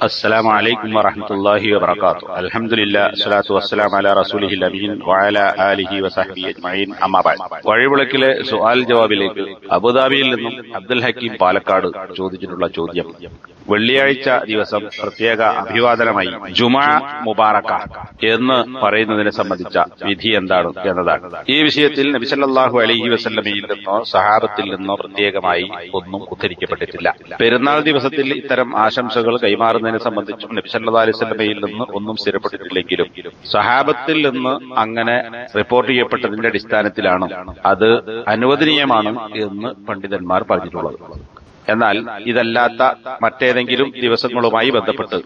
السلام عليكم ورحمة الله وبركاته الحمد لله الصلاة والسلام على رسوله الأمين وعلى آله وصحبه أجمعين أما بعد വഴിവിളക്കിലെ സുആൽ ജവാബിലേക്ക് അബുദാബിയിൽ നിന്നും അബ്ദുൽ ഹക്കീം പാലക്കാട് ചോദിച്ചിട്ടുള്ള ചോദ്യം വെള്ളിയാഴ്ച ദിവസം പ്രത്യേക അഭിവാദനമായി ജുമാ മുബാറക്ക എന്ന് പറയുന്നതിനെ സംബന്ധിച്ച വിധി എന്താണ് എന്നതാണ് ഈ വിഷയത്തിൽ നബിസല്ലാഹു അലൈഹി വസല്ലമയിൽ നിന്നോ സഹാബത്തിൽ നിന്നോ പ്രത്യേകമായി ഒന്നും ഉദ്ധരിക്കപ്പെട്ടിട്ടില്ല പെരുന്നാൾ ദിവസത്തിൽ ഇത്തരം ആശംസകൾ കൈമാറുന്നതിനെ സംബന്ധിച്ചും അലൈഹി സ്വലമയിൽ നിന്ന് ഒന്നും സ്ഥിരപ്പെട്ടിട്ടില്ലെങ്കിലും സഹാബത്തിൽ നിന്ന് അങ്ങനെ റിപ്പോർട്ട് ചെയ്യപ്പെട്ടതിന്റെ അടിസ്ഥാനത്തിലാണ് അത് അനുവദനീയമാണ് എന്ന് പണ്ഡിതന്മാർ പറഞ്ഞിട്ടുള്ളത്. എന്നാൽ ഇതല്ലാത്ത മറ്റേതെങ്കിലും ദിവസങ്ങളുമായി ബന്ധപ്പെട്ട്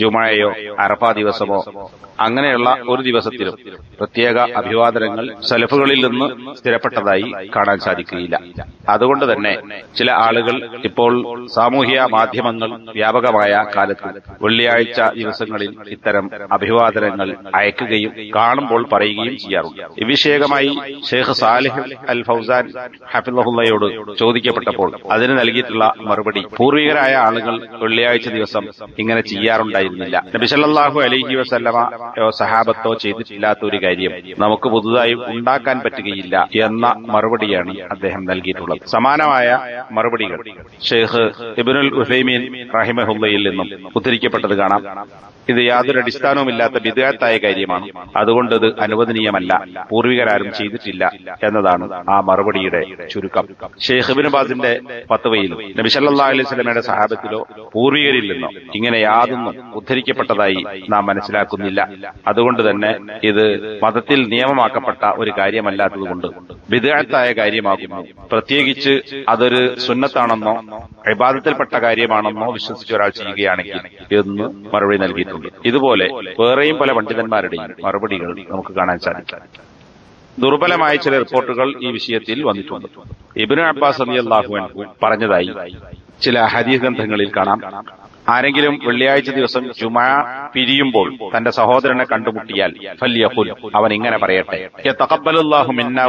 ജുമായയോ അറഫ ദിവസമോ അങ്ങനെയുള്ള ഒരു ദിവസത്തിലും പ്രത്യേക അഭിവാദനങ്ങൾ സലഫുകളിൽ നിന്ന് സ്ഥിരപ്പെട്ടതായി കാണാൻ സാധിക്കുകയില്ല. അതുകൊണ്ട് തന്നെ ചില ആളുകൾ ഇപ്പോൾ സാമൂഹ്യ മാധ്യമങ്ങൾ വ്യാപകമായ കാലത്ത് വെള്ളിയാഴ്ച ദിവസങ്ങളിൽ ഇത്തരം അഭിവാദനങ്ങൾ അയക്കുകയും കാണുമ്പോൾ പറയുകയും ചെയ്യാറുണ്ട്. വിഷയകമായി ഷെയ്ഖ് സാലിഹ് അൽ ഫൗസാൻ ഹഫിള്ളയോട് ചോദിക്കപ്പെട്ടപ്പോൾ അതിന് നൽകിയിട്ടുള്ള മറുപടി. പൂർവികരായ ആളുകൾ വെള്ളിയാഴ്ച ദിവസം ഇങ്ങനെ ചെയ്യാറുണ്ടായിരുന്നില്ല. നബിസല്ലാഹു അലൈഹി വസല്ലമയോ സഹാബത്തോ ചെയ്തിട്ടില്ലാത്ത ഒരു കാര്യം നമുക്ക് പുതുതായി ഉണ്ടാക്കാൻ പറ്റുകയില്ല എന്ന മറുപടിയാണ് അദ്ദേഹം നൽകിയിട്ടുള്ളത്. സമാനമായ മറുപടികൾ ഷെയ്ഖ് ഇബിനുൽ ഹുസൈമീൻ റഹിമഹുല്ലയിൽ നിന്നും ഉദ്ധരിക്കപ്പെട്ടത് കാണാം. ഇത് യാതൊരു അടിസ്ഥാനവുമില്ലാത്ത വിദഗ്ധായ കാര്യമാണ്. അതുകൊണ്ട് ഇത് അനുവദനീയമല്ല. പൂർവികരാരും ചെയ്തിട്ടില്ല എന്നതാണ് ആ മറുപടിയുടെ ചുരുക്കം. ഷെയ്ഖ് ബാസിന്റെ പത്തുവയിൽ നബി സല്ലാ അലൈഹി സ്വലമയുടെ സഹാബത്തിലോ പൂർവികരിൽ നിന്നോ ഇങ്ങനെ യാതൊന്നും ഉദ്ധരിക്കപ്പെട്ടതായി നാം മനസ്സിലാക്കുന്നില്ല. അതുകൊണ്ട് തന്നെ ഇത് മതത്തിൽ നിയമമാക്കപ്പെട്ട ഒരു കാര്യമല്ലാത്തതുകൊണ്ട് വിദഗ്ധായ കാര്യമാകുന്നു. പ്രത്യേകിച്ച് അതൊരു സുന്നത്താണെന്നോ വിവാദത്തിൽപ്പെട്ട കാര്യമാണെന്നോ വിശ്വസിച്ച് ഒരാൾ ചെയ്യുകയാണെങ്കിൽ എന്ന് മറുപടി നൽകിയിട്ടുണ്ട്. ഇതുപോലെ വേറെയും പല പണ്ഡിതന്മാരുടെയും മറുപടികൾ നമുക്ക് കാണാൻ സാധിക്കും. ദുർബലമായ ചില റിപ്പോർട്ടുകൾ ഈ വിഷയത്തിൽ വന്നിട്ടുണ്ട്. ഇബിനു അബ്ബാസ് അലി അള്ളാഹു പറഞ്ഞതായി ചില ഹദീസ് ഗ്രന്ഥങ്ങളിൽ കാണാം. ആരെങ്കിലും വെള്ളിയാഴ്ച ദിവസം ജുമാ പിരിയുമ്പോൾ തന്റെ സഹോദരനെ കണ്ടുമുട്ടിയാൽ ഫല്യഖുൽ അവൻ ഇങ്ങനെ പറയട്ടെ യതഖബ്ബലുല്ലാഹു മിന്നാ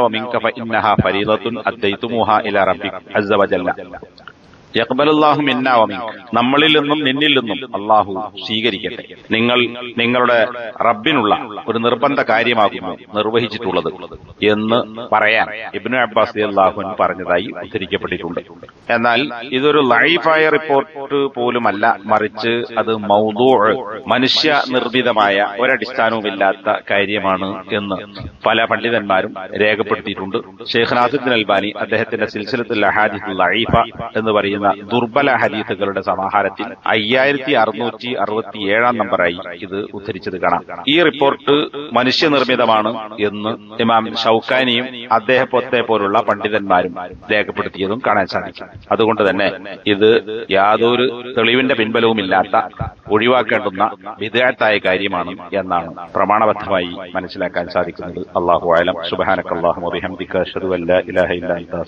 ഫഇന്നഹാ ഫരീദത്തുൻ ഇലാ റബ്ബിക് യക്ബലുല്ലാഹു നമ്മളിൽ നിന്നും നിന്നിൽ നിന്നും അള്ളാഹു സ്വീകരിക്കട്ടെ. നിങ്ങൾ നിങ്ങളുടെ റബ്ബിനുള്ള ഒരു നിർബന്ധ കാര്യമാകുന്നു നിർവഹിച്ചിട്ടുള്ളത് എന്ന് പറയാൻ ഇബ്നു അബ്ബാസ് അള്ളാഹുൻ പറഞ്ഞതായി ഉദ്ധരിക്കപ്പെട്ടിട്ടുണ്ട്. എന്നാൽ ഇതൊരു ലൈഫായ റിപ്പോർട്ട് പോലുമല്ല. മറിച്ച് അത് മൗദൂ മനുഷ്യ നിർമ്മിതമായ ഒരടിസ്ഥാനവുമില്ലാത്ത കാര്യമാണ് എന്ന് പല പണ്ഡിതന്മാരും രേഖപ്പെടുത്തിയിട്ടുണ്ട്. ഷെയ്ഖ് നാസുദ്ദീൻ അൽബാനി അദ്ദേഹത്തിന്റെ സിൽസിലത്തുൽ ലഹാജി ലൈഫ എന്ന് പറയുന്ന പറയുന്ന ദുർബല ഹദീസുകളുടെ സമാഹാരത്തിൽ അയ്യായിരത്തി അറുന്നൂറ്റി അറുപത്തി ഏഴാം നമ്പറായി ഇത് ഉദ്ധരിച്ചത് കാണാം. ഈ റിപ്പോർട്ട് മനുഷ്യനിർമ്മിതമാണ് എന്ന് ഇമാം ഷൌക്കാനിയും അദ്ദേഹത്തെ പോലുള്ള പണ്ഡിതന്മാരും രേഖപ്പെടുത്തിയതും കാണാൻ സാധിക്കും. അതുകൊണ്ട് തന്നെ ഇത് യാതൊരു തെളിവിന്റെ പിൻബലവുമില്ലാത്ത ഒഴിവാക്കേണ്ടുന്ന വിദഗ്ധായ കാര്യമാണ് എന്നാണ് പ്രമാണബദ്ധമായി മനസ്സിലാക്കാൻ സാധിക്കുന്നത്. അള്ളാഹു ആലം സുബാനക്കല്ലാഹു അബിഹംദിക്ക അഷ്ഹദു ഇലാഹ ഇല്ലാ